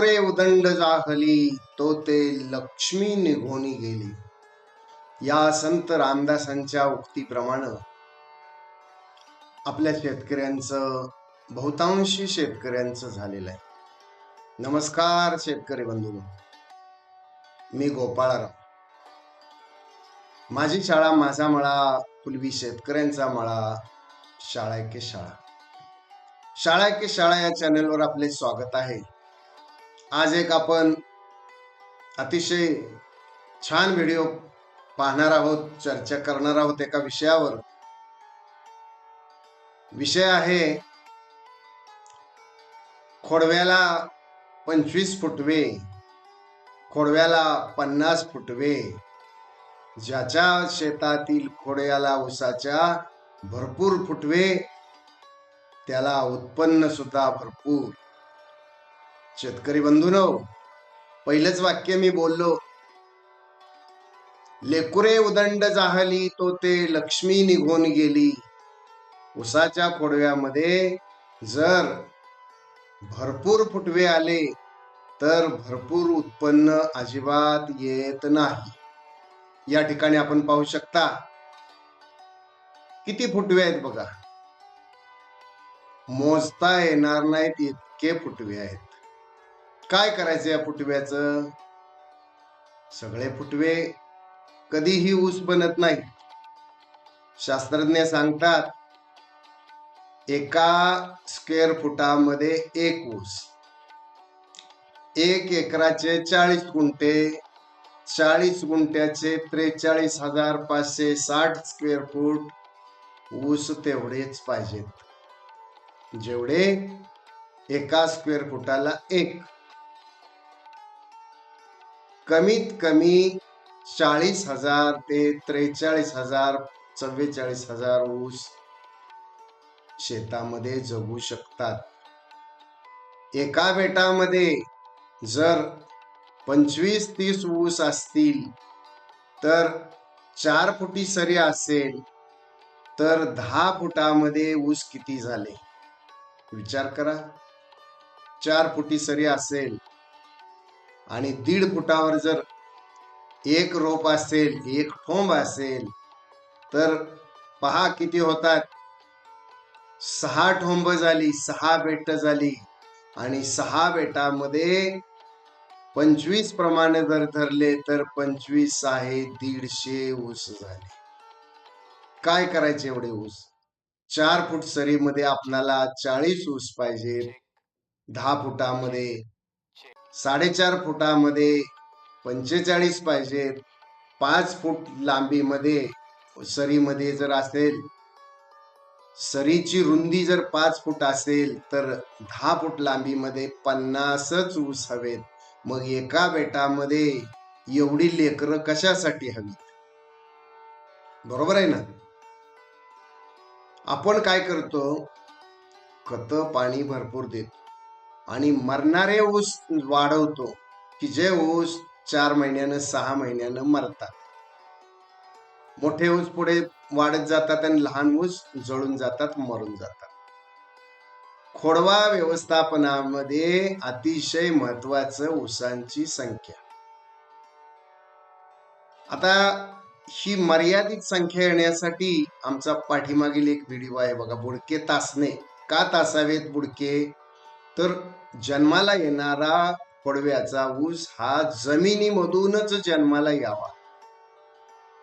लेकुरे उदंड जाहली तो ते लक्ष्मी निघोनी गेली. या संत रामदासांच्या उक्तीप्रमाणे आपल्या शेतकऱ्यांचं बहुतांशी शेतकऱ्यांचं झालेलं आहे. नमस्कार शेतकरी बंधू मी गोपाळराव माझी शाळा माझा मळा पूर्वी शेतकऱ्यांचा मळा शाळा के शाळा. शाळा के शाळा या चॅनेलवर आपले स्वागत आहे. आज एक आपण अतिशय छान व्हिडिओ पाहणार आहोत चर्चा करणार आहोत एका विषयावर. विषय आहे खोडव्याला पंचवीस फुटवे खोडव्याला पन्नास फुटवे. ज्याच्या शेतातील खोड्याला उसाच्या भरपूर फुटवे त्याला उत्पन्न सुद्धा भरपूर. शेतकरी बंधूनो पहिलंच वाक्य मी बोललो. लेकुरे उदंड जाहली तो ते लक्ष्मी निघून गेली. उसाच्या खोडव्यामध्ये जर भरपूर फुटवे आले तर भरपूर उत्पन्न अजिबात येत नाही. या ठिकाणी आपण पाहू शकता किती फुटवे आहेत बघा. मोजता येणार नाहीत इतके फुटवे आहेत. काय करायचं या फुटव्याचं? सगळे फुटवे कधीही ऊस बनत नाही. शास्त्रज्ञ सांगतात एका स्क्वेअर फुटामध्ये एक ऊस. एक एकराचे चाळीस गुंठे चाळीस गुंठ्याचे त्रेचाळीस हजार पाचशे साठ स्क्वेअर फूट ऊस तेवढेच पाहिजेत. जेवढे एका स्क्वेअर फुटाला एक. कमीत कमी चाळीस हजार ते त्रेचाळीस हजार चव्वेचाळीस हजार ऊस शेतामध्ये जगू शकतात. एका बेटामध्ये जर पंचवीस तीस ऊस असतील तर चार फुटी सरी असेल तर दहा फुटामध्ये ऊस किती झाले? विचार करा. चार फुटी सरी असेल आणि दीड फुटावर जर एक रोप असेल एक ठोंब असेल तर पहा किती होतात. सहा ठोंब झाली सहा बेट झाली आणि सहा बेटामध्ये पंचवीस प्रमाणे जर धरले तर पंचवीस आहे दीडशे ऊस झाले. काय करायचे एवढे ऊस? चार फूट सरीमध्ये आपणाला चाळीस ऊस पाहिजे दहा फुटामध्ये साडेचार फुटामध्ये पंचेचाळीस पाहिजेत पाच फूट लांबीमध्ये सरीमध्ये जर असेल सरीची रुंदी जर पाच फूट असेल तर दहा फूट लांबीमध्ये पन्नासच ऊस हवेत. मग एका बेटामध्ये एवढी लेकरं कशासाठी हवी बरोबर आहे ना? आपण काय करतो? खत पाणी भरपूर देतो. आणि मरणारे ऊस वाढवतो की जे ऊस चार महिन्यानं सहा महिन्यानं मरतात. मोठे ऊस पुढे वाढत जातात आणि लहान ऊस जळून जातात मरून जातात. खोडवा व्यवस्थापनामध्ये अतिशय महत्वाचं ऊसांची संख्या. आता ही मर्यादित संख्या येण्यासाठी आमचा पाठीमागील एक व्हिडिओ आहे बघा बुडके तासणे. का तासावेत बुडके? तर जन्माला येणारा पडव्याचा ऊस हा जमिनीमधूनच जन्माला यावा.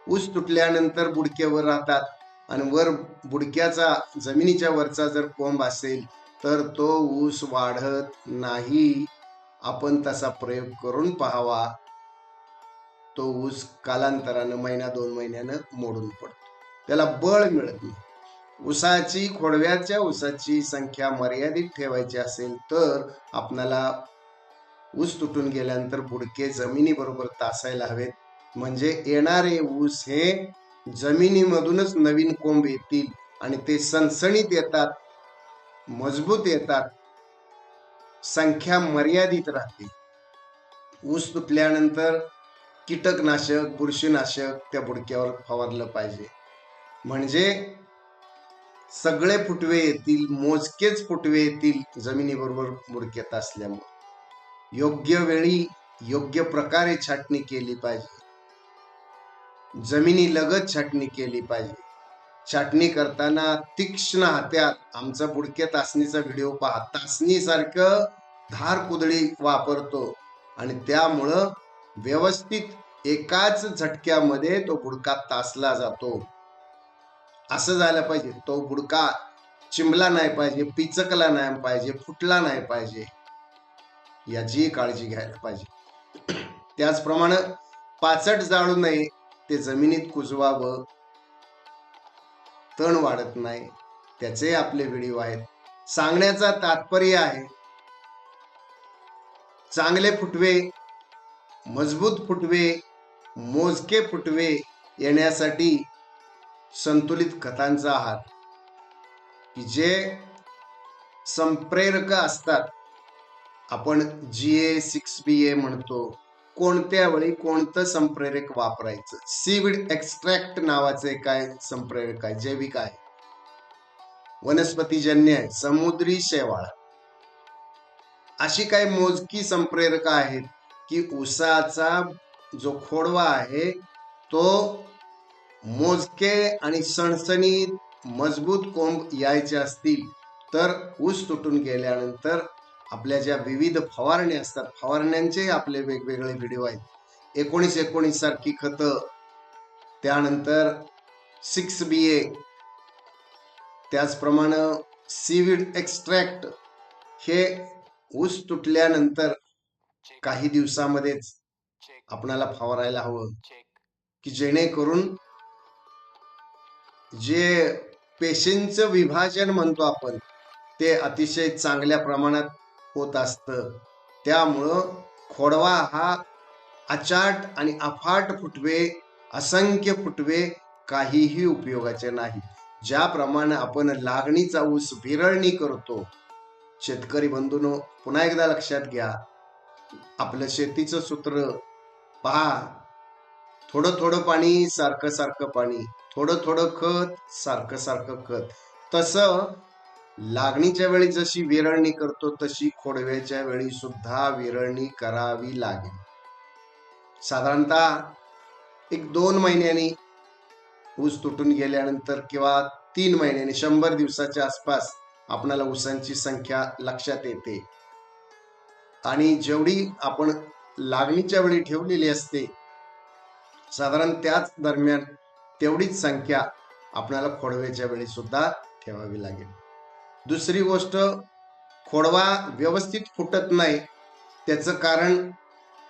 ऊस तुटल्यानंतर बुडक्यावर राहतात आणि वर बुडक्याचा जमिनीच्या वरचा जर कोंब असेल तर तो ऊस वाढत नाही. आपण तसा प्रयोग करून पाहावा. तो ऊस कालांतरानं महिना दोन महिन्यानं मोडून पडतो. त्याला बळ मिळत नाही. उसाची खोडव्याच्या ऊसाची संख्या मर्यादित ठेवायची असेल तर आपणाला ऊस तुटून गेल्यानंतर बुडके जमिनीबरोबर तासायला हवेत. म्हणजे येणारे ऊस हे जमिनीमधूनच नवीन कोंब येतील आणि ते सणसणीत येतात मजबूत येतात संख्या मर्यादित राहते ऊस तुटल्यानंतर कीटकनाशक बुरशीनाशक त्या बुडक्यावर फवारलं पाहिजे. म्हणजे सगळे फुटवे येतील मोजकेच फुटवे येतील जमिनीबरोबर बुडक्यात असल्यामुळे. योग्य वेळी योग्य प्रकारे छाटणी केली पाहिजे. जमिनी लगत छाटणी केली पाहिजे. छाटणी करताना तीक्ष्ण हात्यात आमचा बुडक्या तासणीचा व्हिडिओ पहा. तासणी सारखं धार कुदळी वापरतो आणि त्यामुळं व्यवस्थित एकाच झटक्यामध्ये तो बुडका तासला जातो. असं झालं पाहिजे. तो बुडका चिमला नाही पाहिजे पिचकला नाही पाहिजे फुटला नाही पाहिजे याची काळजी घ्यायला पाहिजे. त्याचप्रमाणे पाचट जाळू नये ते जमिनीत कुजवावं तण वाढत नाही त्याचे आपले व्हिडिओ आहेत. सांगण्याचा तात्पर्य आहे चांगले फुटवे मजबूत फुटवे मोजके फुटवे येण्यासाठी संतुलित खतांचा आहार. की जे संप्रेरक असतात. आपण जी ए सिक्स बी ए म्हणतो. कोणत्या वेळी कोणतं संप्रेरक वापरायचं? सीविड एक्स्ट्रॅक्ट नावाचे काय संप्रेरक आहे जैविक आहे. वनस्पतीजन्य आहे समुद्री शेवाळ. अशी काही मोजकी संप्रेरक आहेत की उसाचा जो खोडवा आहे तो मोजके आणि सणसणीत मजबूत कोंब यायचे असतील तर ऊस तुटून गेल्यानंतर आपल्या ज्या विविध फवारण्या असतात फवारण्यांचे आपले वेगवेगळे व्हिडिओ आहेत. एकोणीस एकोणीस सारखी खतं त्यानंतर सिक्स बी ए त्याचप्रमाणे सीविड एक्स्ट्रॅक्ट हे ऊस तुटल्यानंतर काही दिवसामध्येच आपणाला फवारायला हवं की जेणेकरून जे पेशींचं विभाजन म्हणतो आपण ते अतिशय चांगल्या प्रमाणात होत असतं. त्यामुळं खोडवा हा अचाट आणि अफाट फुटवे असंख्य फुटवे काहीही उपयोगाचे नाही. ज्याप्रमाणे आपण लागणीचा ऊस विरळणी करतो. शेतकरी बंधून पुन्हा एकदा लक्षात घ्या. आपलं शेतीचं सूत्र पहा. थोडं थोडं पाणी सारखं सारखं पाणी. थोडं थोडं खत सारखं सारखं खत. तसं लागणीच्या वेळी जशी विरळणी करतो तशी खोडव्याच्या वेळी सुद्धा विरळणी करावी लागेल. साधारणतः एक दोन महिन्यांनी ऊस तुटून गेल्यानंतर किंवा तीन महिन्यांनी शंभर दिवसाच्या आसपास आपणाला ऊसांची संख्या लक्षात येते. आणि जेवढी आपण लागणीच्या वेळी ठेवलेली असते साधारण त्याच दरम्यान तेवढीच संख्या आपल्याला खोडव्याच्या वेळी सुद्धा ठेवावी लागेल. दुसरी गोष्ट खोडवा व्यवस्थित फुटत नाही. त्याचं कारण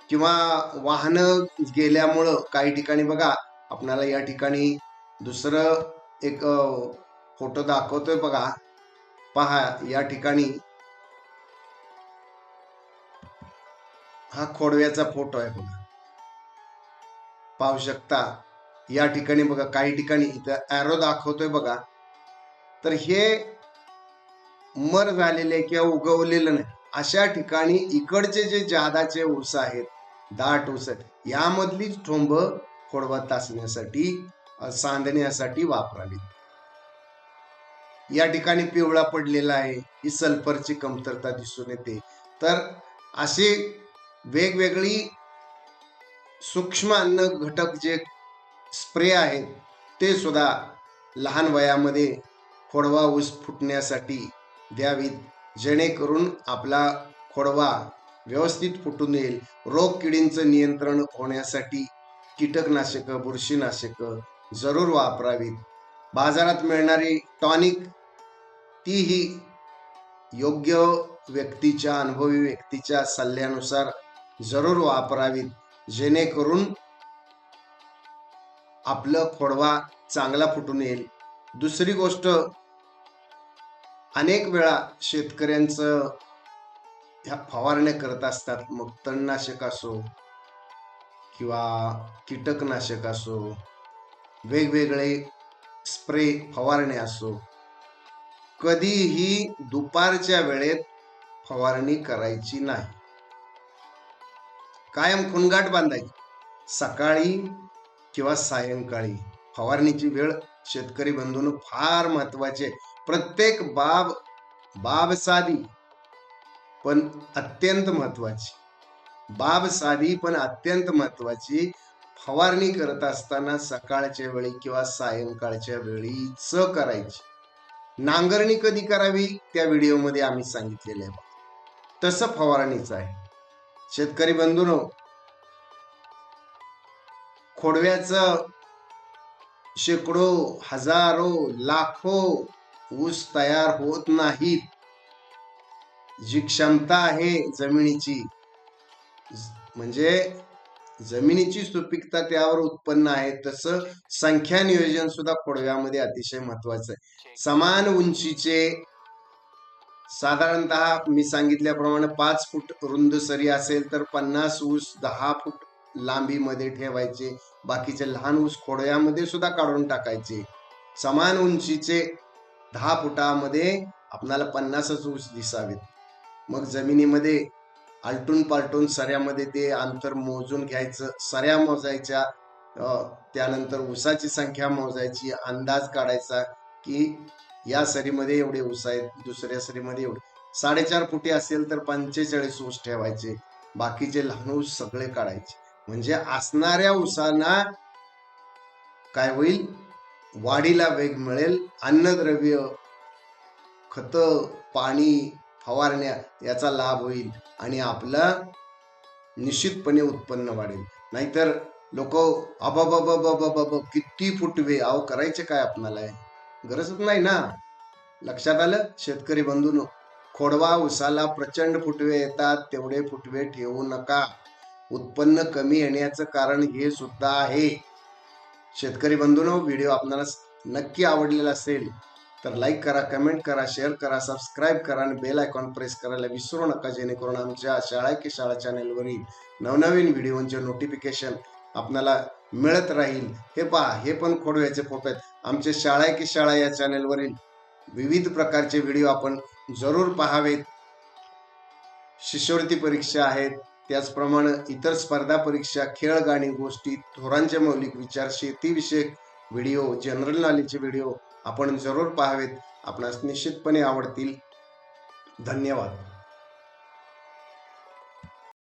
किंवा वाहनं गेल्यामुळं काही ठिकाणी बघा आपणाला या ठिकाणी दुसरं एक फोटो दाखवतोय बघा. पहा या ठिकाणी हा खोडव्याचा फोटो आहे बघा. पाहू शकता. या ठिकाणी बघा काही ठिकाणी इथं ॲरो दाखवतोय बघा. तर हे मर झालेले किंवा उगवलेलं नाही. अशा ठिकाणी इकडचे जे जादाचे ऊस आहेत दाट ऊस आहेत यामधलीच ठोंब खोडवा तासण्यासाठी सांधण्यासाठी वापरावी. या ठिकाणी पिवळा पडलेला आहे ही सल्फरची कमतरता दिसून येते. तर असे वेगवेगळी सूक्ष्म अन्न घटक जे स्प्रे आहेत ते सुद्धा लहान वयामध्ये खोडवा ऊस फुटण्यासाठी द्यावीत. जेणेकरून आपला खोडवा व्यवस्थित फुटून येईल. रोग किडींचं नियंत्रण होण्यासाठी कीटकनाशकं बुरशीनाशकं जरूर वापरावीत. बाजारात मिळणारी टॉनिक तीही योग्य व्यक्तीच्या अनुभवी व्यक्तीच्या सल्ल्यानुसार जरूर वापरावीत. जेणेकरून आपलं खोडवा चांगला फुटून येईल. दुसरी गोष्ट अनेक वेळा शेतकऱ्यांचं ह्या फवारण्या करत असतात. मग तणनाशक असो किंवा कीटकनाशक असो वेगवेगळे स्प्रे फवारणे असो कधीही दुपारच्या वेळेत फवारणी करायची नाही. कायम खुणगाट बांधायची. सकाळी किंवा सायंकाळी फवारणीची वेळ शेतकरी बंधून फार महत्त्वाचे प्रत्येक बाब बाब साधी पण अत्यंत महत्वाची. बाब साधी पण अत्यंत महत्वाची. फवारणी करत असताना सकाळच्या वेळी किंवा सायंकाळच्या वेळी च करायची. नांगरणी कधी करावी? त्या व्हिडिओमध्ये आम्ही सांगितलेले आहे. तसं फवारणीचं आहे. शेतकरी बंधूनो खोडव्याचं शेकडो हजारो लाखो ऊस तयार होत नाहीत. जी क्षमता आहे जमिनीची म्हणजे जमिनीची सुपीकता त्यावर उत्पन्न आहे तसं संख्या नियोजन सुद्धा खोडव्यामध्ये अतिशय महत्वाचं आहे. समान उंचीचे साधारणतः मी सांगितल्याप्रमाणे पाच फूट रुंद सरी असेल तर पन्नास ऊस दहा फूट लांबीमध्ये ठेवायचे. बाकीचे लहान ऊस खोडयामध्ये सुद्धा काढून टाकायचे. समान उंचीचे दहा फुटामध्ये आपणाला पन्नासच ऊस दिसावेत. मग जमिनीमध्ये आलटून पालटून सऱ्यामध्ये ते अंतर मोजून घ्यायचं. सऱ्या मोजायच्या त्यानंतर ऊसाची संख्या मोजायची अंदाज काढायचा की या सरीमध्ये एवढे ऊस आहेत दुसऱ्या सरीमध्ये एवढे. साडेचार फुटी असेल तर पंचेचाळीस ऊस ठेवायचे. बाकीचे लहान ऊस सगळे काढायचे. म्हणजे असणाऱ्या ऊसांना काय होईल? वाढीला वेग मिळेल. अन्नद्रव्य खत पाणी फवारण्या याचा लाभ होईल आणि आपला निश्चितपणे उत्पन्न वाढेल. नाहीतर लोक अबाबाबाबाबाबा किती फुटवे? अहो करायचे काय आपणाला गरजच नाही ना. लक्षात आलं? शेतकरी बंधून खोडवा उसाला प्रचंड फुटवे येतात तेवढे फुटवे ठेवू नका. उत्पन्न कमी येण्याचं कारण हे सुद्धा आहे. शेतकरी बंधूंनो व्हिडिओ आपल्याला नक्की आवडलेला असेल तर लाईक करा कमेंट करा शेअर करा सबस्क्राईब करा आणि बेल आयकॉन प्रेस करायला विसरू नका जेणेकरून आमच्या शाळा की शाळा चॅनेलवरील नवनवीन व्हिडिओचे नोटिफिकेशन आपल्याला मिळत राहील. हे पहा हे पण खोडव्याचे फोटो आहेत. आमचे शाळा की शाळा या चॅनेलवरील विविध प्रकारचे व्हिडिओ आपण जरूर पहावेत. शिष्यवृत्ती परीक्षा आहेत. त्याचप्रमाणे इतर स्पर्धा परीक्षा खेळ गाणी गोष्टी थोरांचे मौलिक विचार शेतीविषयक व्हिडिओ जनरल नॉलेजचे व्हिडिओ आपण जरूर पाहावेत. आपणास निश्चितपणे आवडतील. धन्यवाद.